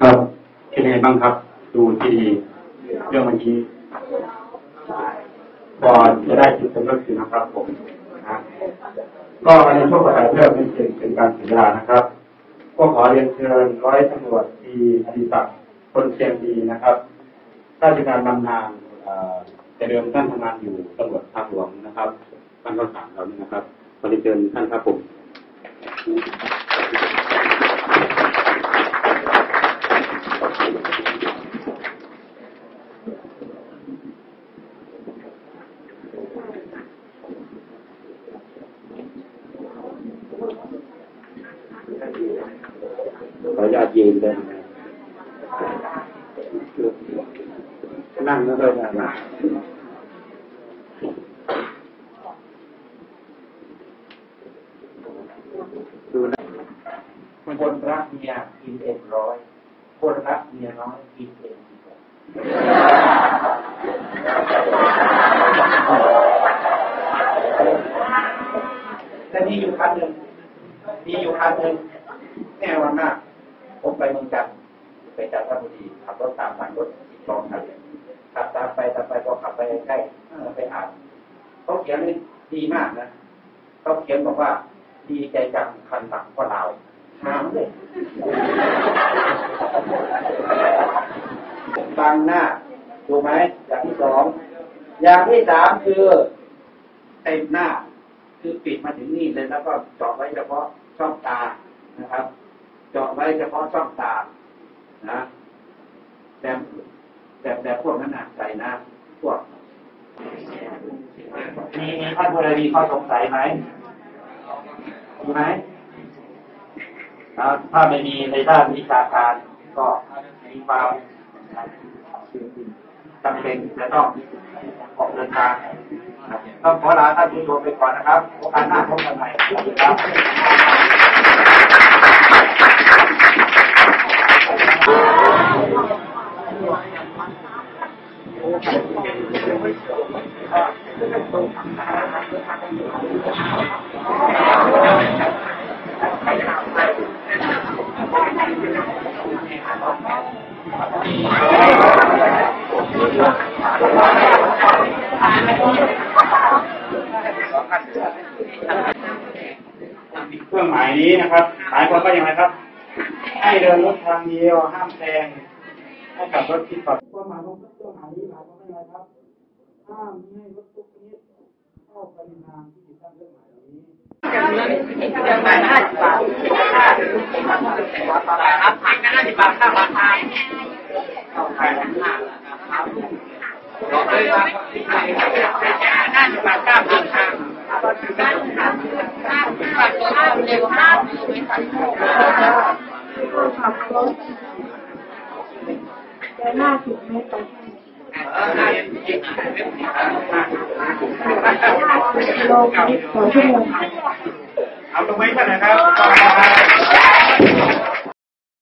ครับเป็นไงบ้างครับ ดูที่เรื่องเมื่อกี้ก่อนจะได้จุดสำเร็จนะครับ ผมนะก็ในช่วงประกาศเรื่อเป็นเป็นการสียเวลานะครับ ก็ขอเรียนเชิญร้อยตำรวจตีอดิศักดิ์คนเชียงดีนะครับราชการบำนาญแต่เดิมท่านทำงานอยู่ตำรวจทางหลวงนะครับท่านก็สามเรานี่นะครับขอเรียนเชิญท่านครับผม ขออนุญาตยืนได้ไหมนั่งไม่ค่อยได้นะ คนรักเมียกินเอ็มร้อยคนรักเมียน้อยกินเอ็มแต่มีอยู่คันหนึ่งมีอยู่คันหนึ่งแน่วันหน้าผมไปเมืองจันทร์ไปจันทบุรีขับรถตามทางรถอีกสองคันขับตามไปตามไปพอขับไปใกล้ไปอ่านเขาเขียนนี่ดีมากนะเขาเขียนบอกว่าดีใจจังคันหลังก็ลาว หามเลยบังหน้าถูกไหมอย่างที่สอง อย่างที่สามคือเต็มหน้า คือปิดมาถึงนี่เลยแล้วก็เจาะไว้เฉพาะช่องตานะครับ เจาะไว้เฉพาะช่องตานะแต่แต่แต่พวกนั้นน่ะใส่นะ พวกมีมีท่านผู้ใดมีข้อสงสัยไหมมีไหม อ่าถ้าไม่มีในด้านวิชาการก็มีความจำเป็นจะต้องออกเดินทางต้องขอลาท่านผู้ชมไปก่อนนะครับโอกาสหน้าพบกันใหม่สวัสดี ครับเครื่องหมายนี้นะครับหมายความว่าอย่างไรครับ ให้เดินรถทางเดียวห้ามแซงให้กับรถที่ขับความหมายของเครื่องหมายนี้หมายความว่าอย่างไรครับห้ามไม่ให้รถทุกชนิดเข้าไปในทางที่ติดตั้งเครื่องหมายเหล่านี้จะมาห้าสิบบาทห้าสิบบาทตลาดรับผักก็ห้าสิบบาทข้าวราคาเข้าขายห้าครับบอกเลยว่าห้าสิบบาทข้าวราคา เร็วมากเลยส่ขับรถเดินหน้าสิบเมตรไปห้าสิบกิโลเมตรงเอาตรงไหมกันนะครับ